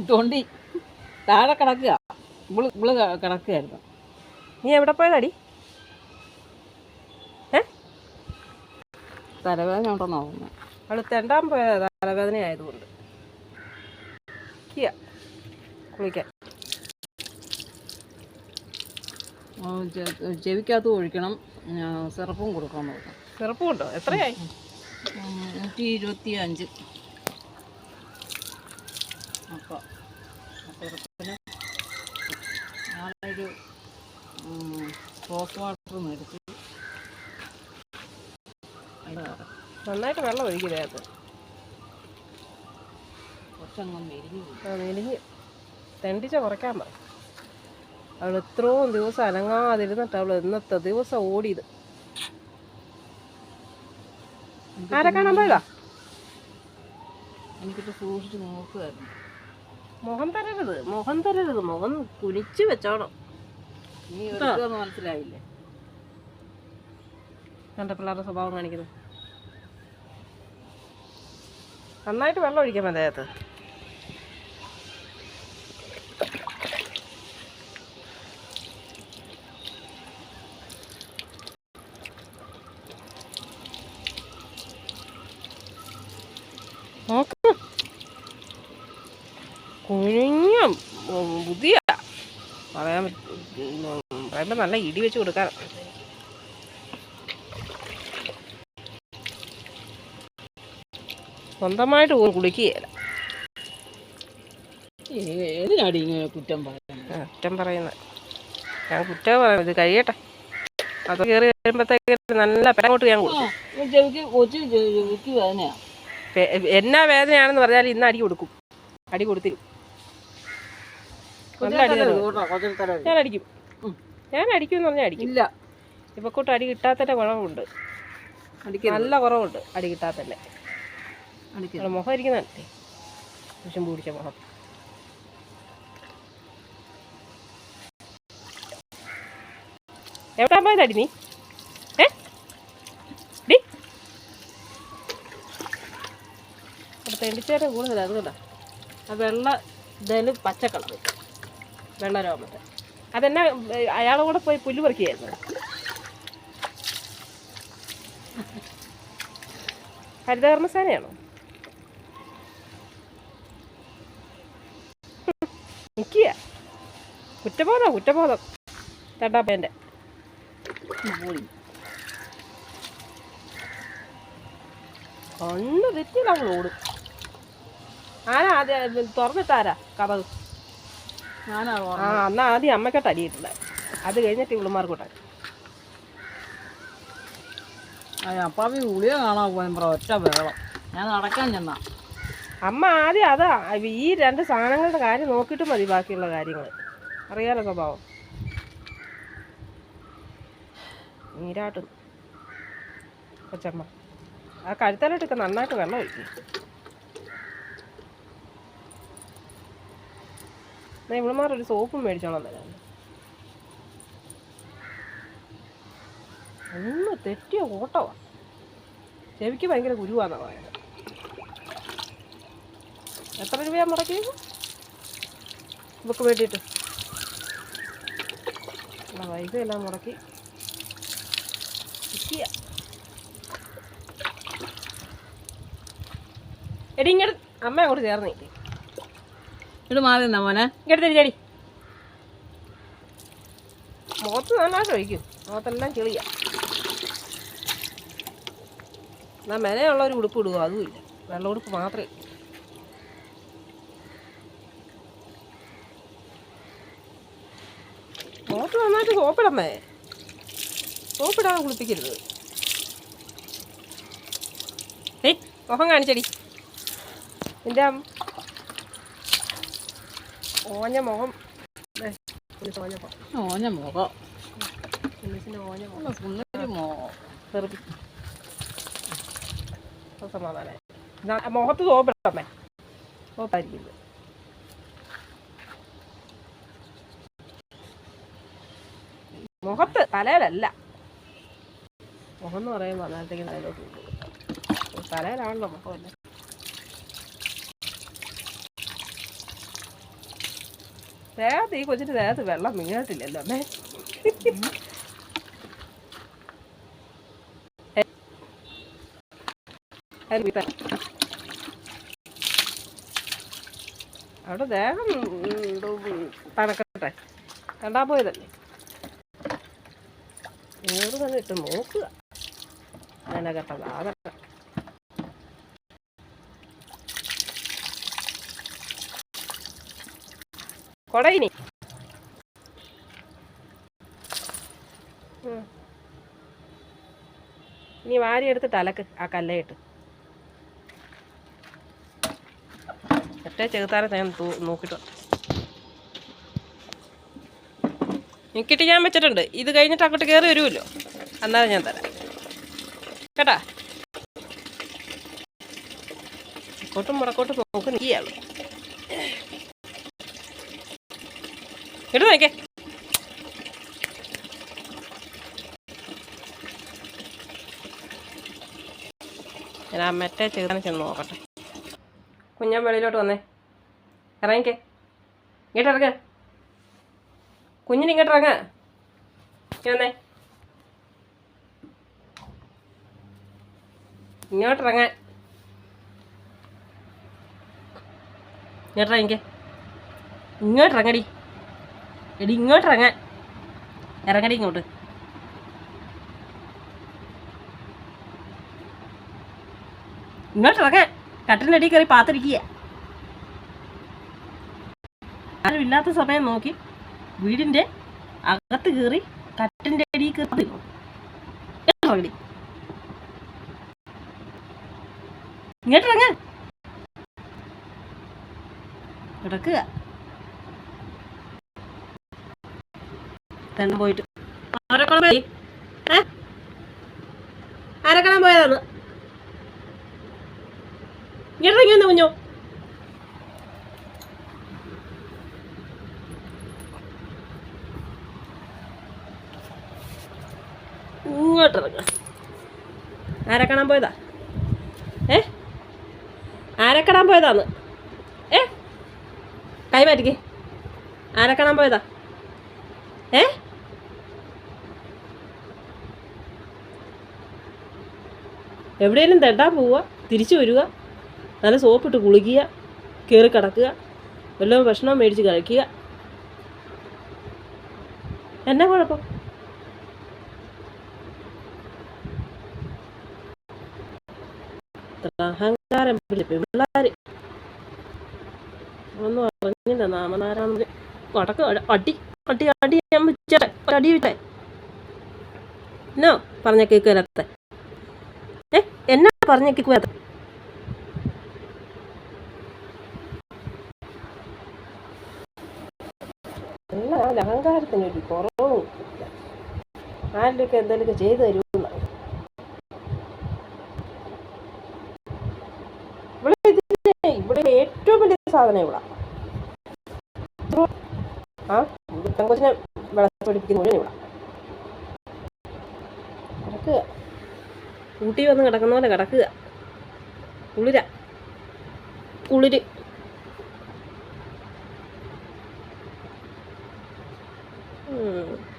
തൊണ്ടി താഴെ കിടക്കുക. ഇവൾ ഇവൾ കിടക്കുകയായിരുന്നു. നീ എവിടെ പോയതാടി? ഏ? തലവേദന ഉണ്ടെന്ന് തോന്നുന്നു. അവൾ തെണ്ടാൻ പോയ തലവേദന ആയതുകൊണ്ട് കുളിക്കാൻ ചെവിക്കകത്ത് ഒഴിക്കണം. സിറപ്പും കൊടുക്കാൻ നോക്കാം സിറപ്പും ഉണ്ടോ? എത്രയായി? നൂറ്റി ഇരുപത്തി അഞ്ച് അപ്പോൾ സിറപ്പിന് ഞാനൊരു സോപ്പ് വാട്ടർ മേടിച്ച് അതാ നന്നായിട്ട് വെള്ളം ഒഴിക്കില്ലേ കുറച്ചങ്ങ് മെരിഞ്ഞു പോയി. ആ മെലിഞ്ഞ്. തെണ്ടിച്ച കുറയ്ക്കാൻ പറ. അവൾ എത്രയും ദിവസം അനങ്ങാതിരുന്നിട്ട് അവൾ ഇന്നത്തെ ദിവസം ഓടിയത്. ആരെ കാണാൻ പോയതാ? എനിക്കിട്ട് സൂക്ഷിച്ച് നോക്കുമായിരുന്നു മുഖം തരരുത് മുഖം തരരുത്. മുഖം കുനിച്ച് വെച്ചോണം. നീ മനസ്സിലായില്ലേ? കണ്ട പിള്ളേരുടെ സ്വഭാവം കാണിക്കുന്നു. നന്നായിട്ട് വെള്ളം ഒഴിക്കാം അദ്ദേഹത്ത് നോക്ക്. കുഞ്ഞ പുതിയ. പറയാൻ പറയുമ്പോൾ നല്ല ഇടി വെച്ച് കൊടുക്കാൻ. സ്വന്തമായിട്ട് പോലും കുളിക്കുകയില്ല ഏതിനാടി ഇങ്ങനെ കുറ്റം പറയുന്നത് കുറ്റം പറയുന്നത് ഞാൻ കുറ്റം പറയുന്നത് ഇത് കഴിയട്ടെ. അത് കയറി വരുമ്പോഴത്തേക്ക് നല്ല പെരങ്ങോട്ട് ഞാൻ കൊടുക്കും. എന്നാ വേദനയാണെന്ന് പറഞ്ഞാൽ ഇന്ന് അടി കൊടുക്കും. അടി കൊടുത്തിരും. ഞാൻ അടിക്കും. ഞാൻ അടിക്കും എന്ന് പറഞ്ഞാൽ അടിക്കും. ഇല്ല. കൂട്ട് അടി കിട്ടാത്തതിന്റെ കുറവുണ്ട്. നല്ല കുറവുണ്ട് അടി അവളുടെ മുഖം ഇരിക്കുന്നതല്ലേ വിഷം പൂടിച്ച മുഖം. എവിടാ പോയതടി നീ? ഏ? ഡി? തെണ്ടിച്ചേരെ കൂടുതലാണ് അതുകൊണ്ടാ. ആ വെള്ള ഇതായാലും പച്ചക്കളർ കളർ വെള്ള രോമത്തെ അതെന്നാ അയാളെ കൂടെ പോയി പുല്ല് പറിക്കുകയായിരുന്നു ഹരിതകർമ്മസേനയാണോ? നിൽക്കുക കുറ്റബോധം കുറ്റബോധം. തട്ടാപ്പേന്റെ. കണ്ണു തെറ്റില്ല അവൾ ഓടും. ആരാ ആദ്യം തുറന്നിട്ടാരാ ഞാനാ ആ എന്നാ ആദ്യം അമ്മക്കെട്ട് അടിയിട്ടില്ല അത് കഴിഞ്ഞിട്ട് ഇവളുമാർക്കോട്ടെ അപ്പാവി ഗുളിക കാണാൻ പോയപ്പോ ഒറ്റ വെള്ളം ഞാൻ നടക്കാൻ ചെന്നാ. അമ്മ ആദ്യം അതാ ഈ രണ്ട് സാധനങ്ങളുടെ കാര്യം നോക്കിയിട്ട് മതി ബാക്കിയുള്ള കാര്യങ്ങൾ. അറിയാലോ സ്വഭാവം. നീരാട്ടും കൊച്ചമ്മ. ആ കഴുത്തലോട്ടൊക്കെ നന്നായിട്ട് വെള്ളം ഒഴിക്കും. എന്നാ ഇവളുമാർ ഒരു സോപ്പും മേടിച്ചോളാം തരാം ഒന്ന് തെറ്റിയ ഓട്ടവാ. ചെവിക്ക് ഭയങ്കര ഗുരുവാന്നാ പറയുന്നത് എത്ര രൂപയാ മുടക്കിയത്? ഇവക്ക് വേണ്ടിയിട്ട്. പൈസ എല്ലാം മുടക്കി. എടി ഇങ്ങോട്ട് അമ്മ അങ്ങോട്ട് ചേർന്ന് ഇത് മാറി നിന്നാ മോനെ. ഇങ്ങോട്ട് തിരിച്ചടി. മുഖത്ത് നന്നായിട്ട് ഒഴിക്കും മുഖത്തെല്ലാം ചെളിയാ എന്നാ മെനയുള്ള ഒരു ഉടുപ്പ് ഇടുക അതുമില്ല വെള്ള ഉടുപ്പ് മാത്രമേ. മുഖത്ത് നന്നായിട്ട് സോപ്പിടമ്മേ സോപ്പിടാതെ കുളിപ്പിക്കരുത്. ഏയ്. മുഖം കാണിച്ചടി. നിന്റെ ഓഞ്ഞ മുഖം. ഓഞ്ഞ മുഖം. ഓഞ്ഞ മുഖം. മുഖത്ത് തോപ്പിടമേ തോപ്പായിരിക്കുന്നത് മുഖത്ത് തലയിലല്ല. മുഖം എന്ന് പറയുമ്പോൾ അന്നേരത്തേക്ക് തലയിലോട്ട് തലയിലാണല്ലോ മുഖമല്ല ദേഹത്ത് ഈ കൊച്ചിന്റെ ദേഹത്ത് വെള്ളം വീണിട്ടില്ലല്ലോ അമ്മേ. അവിടെ ദേഹം തണക്കട്ടെ. കണ്ടാ പോയതല്ലേ? നൂറ് തന്നെ നോക്കുക. നനകട്ട സാധനം കൊടയിനി നീ വാരി എടുത്തിട്ട് അലക്ക് ആ കല്ലയിട്ട്. മറ്റേ ചെറുത്താരെ ഞാൻ നോക്കിട്ടോ. നോക്കിട്ട് ഞാൻ വെച്ചിട്ടുണ്ട്. ഇത് കഴിഞ്ഞിട്ട് അങ്ങോട്ട് കയറി വരുമല്ലോ. അന്നേരം ഞാൻ തരാം. കേട്ടാ? ഇക്കോട്ടും മുടക്കോട്ടും നോക്ക് നീയാൾ ഇട്ട് നോക്കേ ഞാൻ മറ്റേ ചെന്ന് നോക്കട്ടെ. കുഞ്ഞാൻ വെളിയിലോട്ട് വന്നേ. ഇറങ്ങിക്കേ. ഇങ്ങോട്ട് ഇറങ്ങ. കുഞ്ഞിന് ഇങ്ങോട്ട് ഇറങ്ങ. ഇങ്ങോട്ട് ഇറങ്ങാൻ ഇങ്ങോട്ട് ഇറങ്ങടി. എടി ഇങ്ങോട്ട് ഇറങ്ങാൻ. ഇറങ്ങടി ഇങ്ങോട്ട്. ഇങ്ങോട്ട് ഇറങ്ങാൻ. കട്ടിലിന്റെ അടിയിൽ കയറി പാത്തിരിക്കുക. ആരും ഇല്ലാത്ത സമയം നോക്കി വീടിന്റെ അകത്ത് കയറി കട്ടിന്റെ അടിയിൽ കയറി ഇറങ്ങടി. ഇങ്ങോട്ട് ഇറങ്ങാൻ കിടക്കുക. തന്നെ പോയിട്ട്. ആരക്കണം പോയി. ഏ? ആരക്കണം പോയതാന്ന്? ഇറങ്ങി വന്നു കുഞ്ഞോ. ഇങ്ങോട്ട് ഇറങ്ങ ആരെ കാണാൻ പോയതാ? ഏ? ആരെ കാണാൻ പോയതാന്ന്? ഏ? കൈ മാറ്റിക്കേ. ആരെ കാണാൻ പോയതാ? ഏ? എവിടെയെങ്കിലും തെണ്ടാൻ പോവുക തിരിച്ചു വരിക നല്ല സോപ്പിട്ട് കുളിക്കുക കയറി കിടക്കുക വല്ല ഭക്ഷണം മേടിച്ച് കഴിക്കുക. എന്നാ കുഴപ്പം? അഹങ്കാരം പിള്ളേർ ഒന്നും അറിഞ്ഞില്ല നാമനാരായണന് വടക്ക് അടി അടി അടി ഞാൻ വെച്ചേ അടി വിട്ടേ. എന്നോ പറഞ്ഞ ഏ എന്നാ പറഞ്ഞ കേക്ക് വരാത്ത എല്ലാ അഹങ്കാരത്തിന് ഒരു കുറവും. ആരുടെയൊക്കെ എന്തെങ്കിലുമൊക്കെ ചെയ്തു തരുമെന്ന്. ഇവിടെ ഇതിന് ഇവിടെ ഏറ്റവും വലിയ സാധനം ഇവിടെ. ആ പെങ്കൊച്ചിനെ വെള്ളത്തിൽ മുഴുവൻ ഇവിടെ. ഊട്ടി വന്ന് കിടക്കുന്ന പോലെ കിടക്കുക. കുളിര. കുളിര്. ഉം.